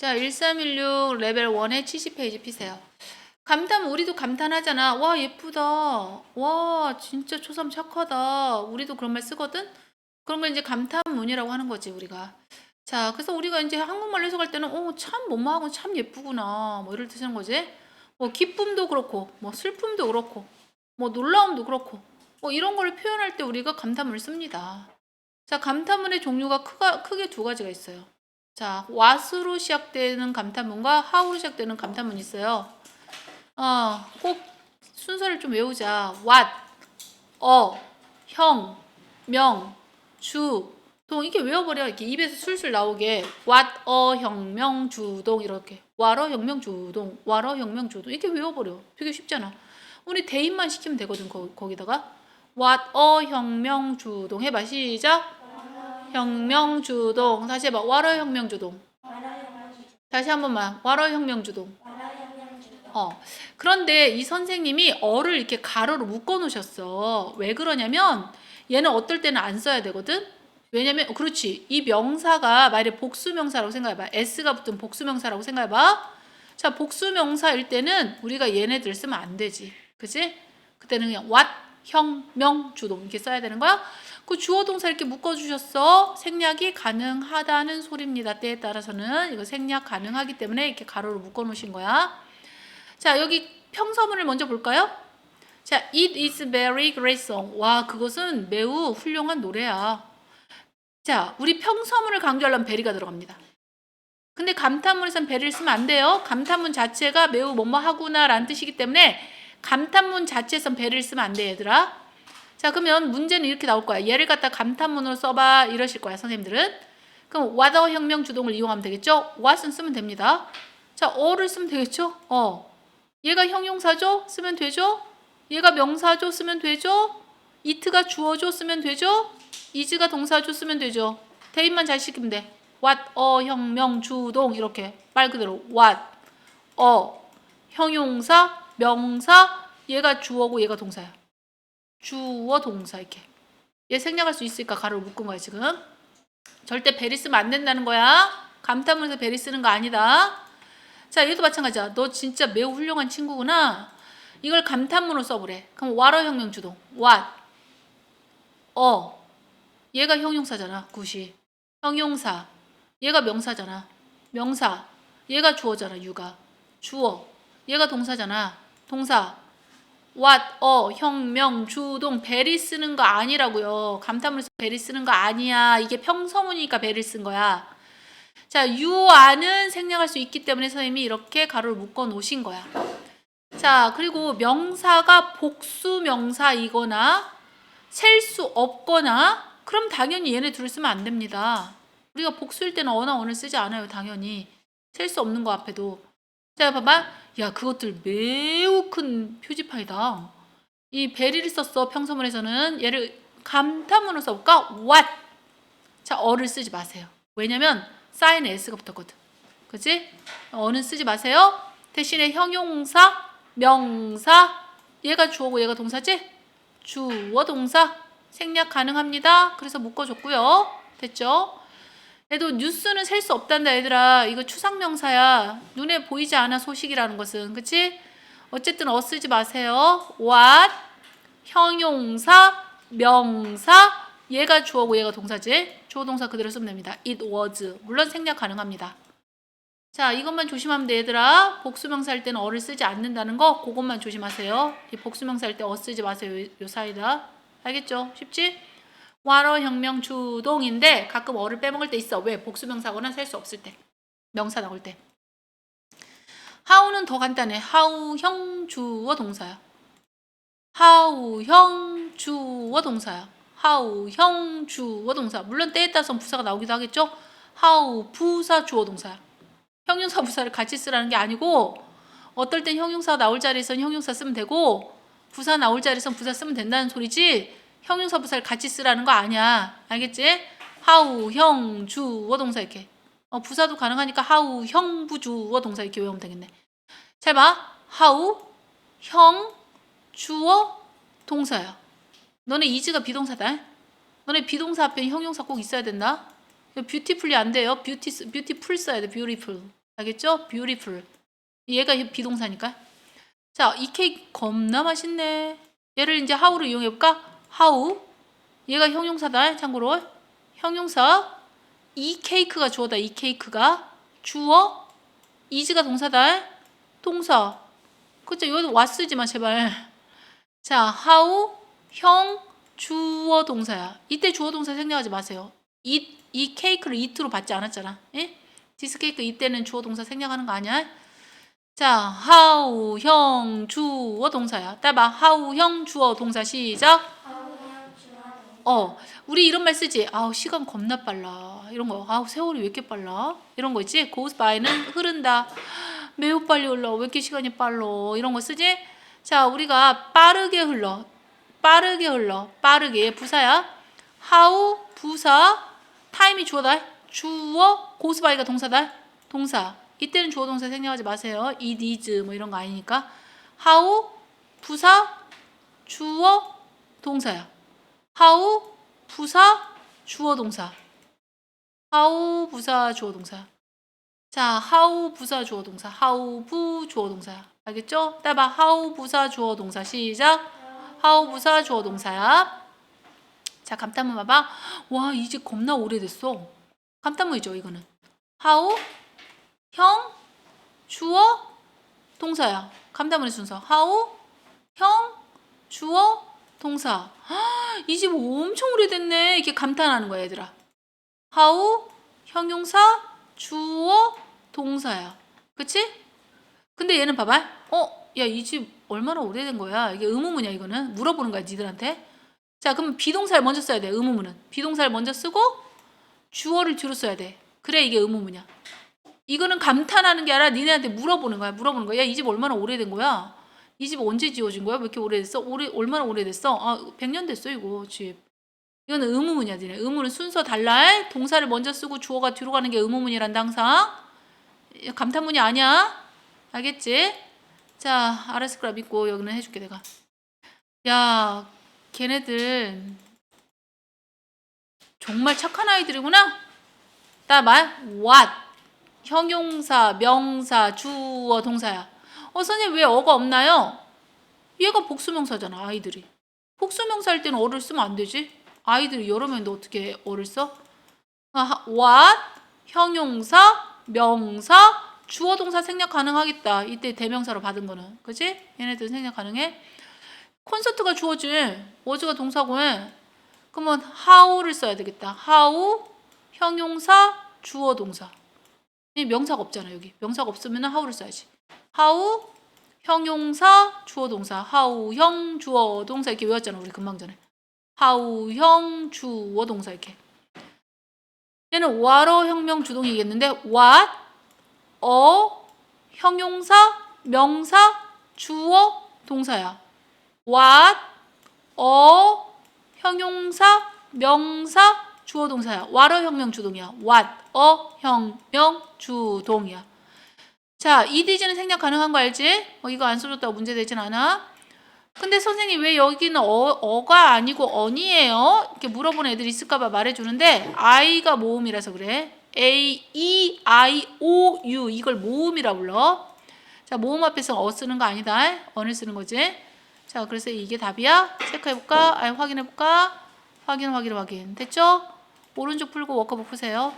자, 1316 레벨 1의 70페이지 피세요. 감탄 우리도 감탄하잖아. 와, 예쁘다. 와, 진짜 초삼 착하다. 우리도 그런 말 쓰거든. 그런 걸 이제 감탄문이라고 하는 거지, 우리가. 자, 그래서 우리가 이제 한국말로 해석할 때는 어, 참 뭐뭐하고 참 예쁘구나. 뭐 이럴 때 쓰는 거지. 뭐 기쁨도 그렇고, 뭐 슬픔도 그렇고, 뭐 놀라움도 그렇고. 뭐 이런 거를 표현할 때 우리가 감탄문을 씁니다. 자, 감탄문의 종류가 크가, 크게 두 가지가 있어요. 자, what으로 시작되는 감탄문과 how로 시작되는 감탄문이 있어요. 어, 꼭 순서를 좀 외우자. what, 어, 형, 명, 주, 동 이렇게 외워버려. 이렇게 입에서 술술 나오게 what, 어, 형, 명, 주, 동 이렇게 와러, 형, 명, 주, 동, 와러, 형, 명, 주, 동 이렇게 외워버려. 되게 쉽잖아. 우리 대입만 시키면 되거든. 거, 거기다가 what, 어, 형, 명, 주, 동 해봐. 시작. 혁명주동. 다시 해봐. 와러 혁명주동. 다시 한 번만. 와러 혁명주동. 어. 그런데 이 선생님이 어를 이렇게 가로로 묶어 놓으셨어. 왜 그러냐면 얘는 어떨 때는 안 써야 되거든? 왜냐면 어, 그렇지. 이 명사가 만약에 복수명사라고 생각해봐. S가 붙은 복수명사라고 생각해봐. 자 복수명사일 때는 우리가 얘네들 쓰면 안 되지. 그지 그때는 그냥 what 혁명 주동 이렇게 써야 되는 거야 그 주어 동사 이렇게 묶어 주셨어. 생략이 가능하다는 소리입니다. 때에 따라서는 이거 생략 가능하기 때문에 이렇게 가로로 묶어 놓으신 거야. 자 여기 평서문을 먼저 볼까요? 자, it is very great song. 와, 그것은 매우 훌륭한 노래야. 자, 우리 평서문을 강조하려면 베리가 들어갑니다. 근데 감탄문에선 베리를 쓰면 안 돼요. 감탄문 자체가 매우 뭐뭐 하구나 라는 뜻이기 때문에 감탄문 자체에선 베리를 쓰면 안 돼, 얘들아. 자, 그러면 문제는 이렇게 나올 거야. 얘를 갖다 감탄문으로 써봐. 이러실 거야, 선생님들은. 그럼 what의 혁명 주동을 이용하면 되겠죠? what은 쓰면 됩니다. 자, 어를 쓰면 되겠죠? 어. 얘가 형용사죠? 쓰면 되죠? 얘가 명사죠? 쓰면 되죠? it가 주어죠? 쓰면 되죠? is가 동사죠? 쓰면 되죠? 대입만 잘 시키면 돼. what, 어, 혁명, 주동 이렇게 말 그대로 what, 어, 형용사, 명사, 얘가 주어고 얘가 동사야. 주어 동사 이렇게. 얘 생략할 수 있을까 가로를 묶은 거야 지금. 절대 베리 쓰면 안 된다는 거야. 감탄문에서 베리 쓰는 거 아니다. 자 얘도 마찬가지야. 너 진짜 매우 훌륭한 친구구나. 이걸 감탄문으로 써보래. 그럼 와러 혁명 주동. what? 어. 얘가 형용사잖아 굿이 형용사. 얘가 명사잖아. 명사. 얘가 주어잖아 유가 주어. 얘가 동사잖아 동사 what, 어, 혁명, 주동, 베리 쓰는 거 아니라고요. 감탄문에서 베리 쓰는 거 아니야. 이게 평서문이니까 베리 쓴 거야. 자, are는 생략할 수 있기 때문에 선생님이 이렇게 가로를 묶어 놓으신 거야. 자, 그리고 명사가 복수 명사이거나 셀 수 없거나 그럼 당연히 얘네 둘을 쓰면 안 됩니다. 우리가 복수일 때는 어나 원을 쓰지 않아요, 당연히. 셀 수 없는 거 앞에도. 자, 봐봐. 야, 그것들 매우 큰 표지판이다. 이 베리를 썼어, 평서문에서는. 얘를 감탄문으로 써볼까? what. 자, 어를 쓰지 마세요. 왜냐면 사인에 s가 붙었거든. 그치? 어는 쓰지 마세요. 대신에 형용사, 명사, 얘가 주어고 얘가 동사지? 주어 동사 생략 가능합니다. 그래서 묶어줬고요. 됐죠? 얘도 뉴스는 셀 수 없단다 얘들아. 이거 추상명사야. 눈에 보이지 않아 소식이라는 것은. 그치? 어쨌든 어 쓰지 마세요. What? 형용사 명사. 얘가 주어고 얘가 동사지. 주어 동사 그대로 쓰면 됩니다. It was. 물론 생략 가능합니다. 자 이것만 조심하면 돼 얘들아. 복수명사 할 때는 어를 쓰지 않는다는 거 그것만 조심하세요. 이 복수명사 할 때 어 쓰지 마세요 요, 요 사이다. 알겠죠? 쉽지? 와러 혁명 주동인데 가끔 어를 빼먹을 때 있어. 왜? 복수명사거나 셀 수 없을 때. 명사 나올 때. 하우는 더 간단해. 하우형 주어 동사야. 하우형 주어 동사야. 하우형 주어 동사. 물론 때에 따라서 부사가 나오기도 하겠죠. 하우 부사 주어 동사야. 형용사 부사를 같이 쓰라는 게 아니고 어떨 땐 형용사 나올 자리에선 형용사 쓰면 되고 부사 나올 자리에선 부사 쓰면 된다는 소리지 형용사 부사를 같이 쓰라는 거 아니야. 알겠지? 하우, 형, 주어 동사 이렇게. 어, 부사도 가능하니까 하우, 형, 부 주어 동사 이렇게 외우면 되겠네. 잘 봐. 하우, 형, 주어, 동사야. 너네 이즈가 비동사다. 너네 비동사 앞에 형용사 꼭 있어야 된다. 뷰티풀이 안 돼요. 뷰티 뷰티풀 써야 돼. 뷰티풀. 알겠죠? beautiful. 얘가 비동사니까. 자, 이 케이크 겁나 맛있네. 얘를 이제 how로 이용해 볼까? How. 얘가 형용사다. 참고로 형용사. 이 케이크가 주어다. 이 케이크가 주어. is가 동사다. 동사. 그쵸? 이것도 was지만 제발. 자, how 형 주어 동사야. 이때 주어 동사 생략하지 마세요. 이, 이 케이크를 it로 받지 않았잖아. 예? 디스 케이크 이때는 주어 동사 생략하는 거 아니야? 자, how 형 주어 동사야. 따봐. how 형 주어 동사 시작. 어, 우리 이런 말 쓰지. 아우 시간 겁나 빨라. 이런 거. 아우 세월이 왜 이렇게 빨라? 이런 거 있지. goes by는 흐른다. 매우 빨리 흘러. 왜 이렇게 시간이 빨라? 이런 거 쓰지. 자, 우리가 빠르게 흘러. 빠르게 흘러. 빠르게 부사야. how 부사 타임이 주어다. 주어 goes by가 동사다. 동사. 이때는 주어 동사 생략하지 마세요. it is 뭐 이런 거 아니니까. how 부사 주어 동사야. How 부사 주어 동사. how 부사 주어 동사. 자, how 부사 주어 동사. how 부 주어 동사. 알겠죠? 따봐. how 부사 주어 동사. 시작. how 부사 주어 동사야. 자, 감탄문 봐봐. 와, 이집 겁나 오래됐어. 감탄문이죠, 이거는. how 형 주어 동사야. 감탄문의 순서. how 형 주어 동사. 이 집 엄청 오래됐네. 이렇게 감탄하는 거야, 얘들아. how 형용사 주어 동사야. 그치? 근데 얘는 봐봐. 어, 야, 이 집 얼마나 오래된 거야? 이게 의문문이야, 이거는. 물어보는 거야, 니들한테. 자, 그럼 비동사를 먼저 써야 돼, 의문문은. 비동사를 먼저 쓰고 주어를 뒤로 써야 돼. 그래, 이게 의문문이야. 이거는 감탄하는 게 아니라 니네한테 물어보는 거야. 물어보는 거야. 야, 이 집 얼마나 오래된 거야? 이 집 언제 지어진 거야? 왜 이렇게 오래됐어? 오래, 얼마나 오래됐어? 아, 100년 됐어, 이거 집. 이거는 의문문이야, 니네. 의문은 순서 달라. 동사를 먼저 쓰고 주어가 뒤로 가는 게 의문문이란다, 항상. 감탄문이 아니야. 알겠지? 자, 알았을 거라 믿고 여기는 해줄게, 내가. 야, 걔네들 정말 착한 아이들이구나. 따말 what 형용사, 명사, 주어, 동사야. 어, 선생님 왜 어가 없나요? 얘가 복수명사잖아, 아이들이. 복수명사 할 때는 어를 쓰면 안 되지? 아이들이 여러 명인데 어떻게 어를 써? 아, what 형용사, 명사, 주어 동사 생략 가능하겠다. 이때 대명사로 받은 거는. 그지? 얘네들 생략 가능해? 콘서트가 주어지. 워즈가 동사고 해. 그러면 how를 써야 되겠다. how 형용사, 주어 동사. 이 명사가 없잖아, 여기. 명사가 없으면 how를 써야지. How 형용사, 주어 동사. how 형 주어 동사 이렇게 외웠잖아, 우리 금방 전에. how 형 주어 동사 이렇게. 얘는 what어 혁명 주동이겠는데 what 어 형용사 명사 주어 동사야. what 어 형용사 명사 주어 동사야. what어 혁명 주동이야. what 어 혁명 주동이야. 자, 이디즈는 생략 가능한 거 알지? 어, 이거 안 써줬다고 문제 되진 않아. 근데 선생님 왜 여기는 어, 어가 아니고 언이에요? 이렇게 물어보는 애들이 있을까봐 말해주는데 I가 모음이라서 그래. A, E, I, O, U 이걸 모음이라 불러. 자 모음 앞에서 어 쓰는 거 아니다. 언을 쓰는 거지. 자 그래서 이게 답이야. 체크해볼까? 아니 확인해볼까? 확인 확인 확인. 됐죠? 오른쪽 풀고 워커북 푸세요.